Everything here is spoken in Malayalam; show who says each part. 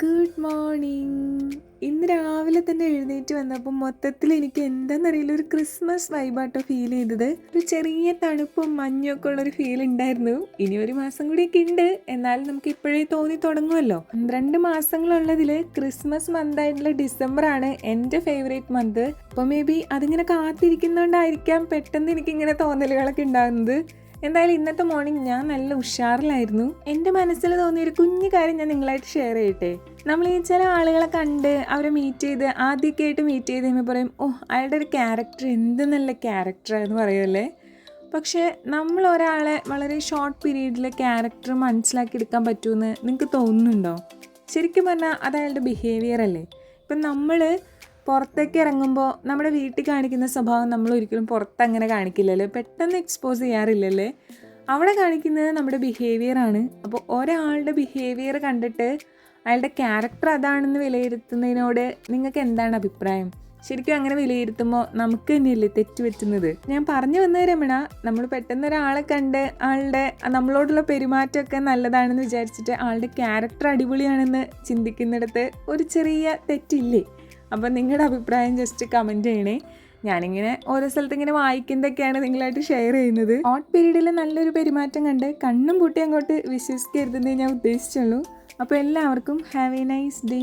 Speaker 1: ഗുഡ് മോർണിംഗ് ഇന്ന് രാവിലെ തന്നെ എഴുന്നേറ്റ് വന്നപ്പോൾ മൊത്തത്തിൽ എനിക്ക് എന്താണെന്നറിയില്ല ഒരു ക്രിസ്മസ് വൈബാട്ടോ ഫീൽ ചെയ്തത്. ഒരു ചെറിയ തണുപ്പും മഞ്ഞൊക്കെ ഉള്ളൊരു ഫീൽ ഉണ്ടായിരുന്നു. ഇനി ഒരു മാസം കൂടിയൊക്കെ ഉണ്ട്. എന്നാലും നമുക്ക് ഇപ്പോഴേ തോന്നി തുടങ്ങുമല്ലോ. പന്ത്രണ്ട് മാസങ്ങളുള്ളതിൽ ക്രിസ്മസ് മന്ത് ആയിട്ടുള്ള ഡിസംബർ ആണ് എന്റെ ഫേവറേറ്റ് മന്ത് അപ്പോൾ മേ ബി അതിങ്ങനെ കാത്തിരിക്കുന്നതുകൊണ്ടായിരിക്കാം പെട്ടെന്ന് എനിക്കിങ്ങനെ തോന്നലുകളൊക്കെ ഉണ്ടാകുന്നത്. എന്തായാലും ഇന്നത്തെ മോർണിംഗ് ഞാൻ നല്ല ഉഷാറിലായിരുന്നു. എന്റെ മനസ്സിൽ തോന്നിയ ഒരു കുഞ്ഞു കാര്യം ഞാൻ നിങ്ങളായിട്ട് ഷെയർ ചെയ്യട്ടെ? നമ്മൾ ഈ ചില ആളുകളെ കണ്ട് അവരെ മീറ്റ് ചെയ്ത് ആദ്യമൊക്കെ ആയിട്ട് മീറ്റ് ചെയ്ത് കഴിയുമ്പോൾ പറയും ഓ അയാളുടെ ഒരു ക്യാരക്ടർ എന്ത് നല്ല ക്യാരക്ടറാണെന്ന് പറയുമല്ലേ പക്ഷേ നമ്മൾ ഒരാളെ വളരെ ഷോർട്ട് പീരീഡിൽ ക്യാരക്ടർ മനസ്സിലാക്കി എടുക്കാൻ പറ്റുമെന്ന് നിങ്ങൾക്ക് തോന്നുന്നുണ്ടോ? ശരിക്കും പറഞ്ഞാൽ അത് അയാളുടെ ബിഹേവിയർ അല്ലേ? ഇപ്പം നമ്മൾ പുറത്തേക്ക് ഇറങ്ങുമ്പോൾ നമ്മുടെ വീട്ടിൽ കാണിക്കുന്ന സ്വഭാവം നമ്മൾ ഒരിക്കലും പുറത്ത് അങ്ങനെ കാണിക്കില്ലല്ലോ? പെട്ടെന്ന് എക്സ്പോസ് ചെയ്യാറില്ലല്ലേ? അവിടെ കാണിക്കുന്നത് നമ്മുടെ ബിഹേവിയർ ആണ്. അപ്പോൾ ഒരാളുടെ ബിഹേവിയർ കണ്ടിട്ട് അയാളുടെ ക്യാരക്ടർ അതാണെന്ന് വിലയിരുത്തുന്നതിനോട് നിങ്ങൾക്ക് എന്താണ് അഭിപ്രായം? ശരിക്കും അങ്ങനെ വിലയിരുത്തുമ്പോൾ നമുക്ക് തന്നെയല്ലേ തെറ്റ് പറ്റുന്നത്? ഞാൻ പറഞ്ഞു വന്ന രമണ നമ്മൾ പെട്ടെന്ന് ഒരാളെ കണ്ട് ആളുടെ നമ്മളോടുള്ള പെരുമാറ്റമൊക്കെ നല്ലതാണെന്ന് വിചാരിച്ചിട്ട് ആളുടെ ക്യാരക്ടർ അടിപൊളിയാണെന്ന് ചിന്തിക്കുന്നിടത്ത് ഒരു ചെറിയ തെറ്റില്ലേ? അപ്പം നിങ്ങളുടെ അഭിപ്രായം ജസ്റ്റ് കമന്റ് ചെയ്യണേ. ഞാനിങ്ങനെ ഓരോ സ്ഥലത്ത് ഇങ്ങനെ വായിക്കുന്നതൊക്കെയാണ് നിങ്ങളായിട്ട് ഷെയർ ചെയ്യുന്നത്. ഹോട്ട് പീരീഡിൽ നല്ലൊരു പെരുമാറ്റം കണ്ട് കണ്ണും പൂട്ടി അങ്ങോട്ട് വിശ്വസിക്കരുതെന്നേ ഞാൻ ഉദ്ദേശിച്ചുള്ളൂ. അപ്പോൾ എല്ലാവർക്കും ഹാവ് എ നൈസ് ഡേ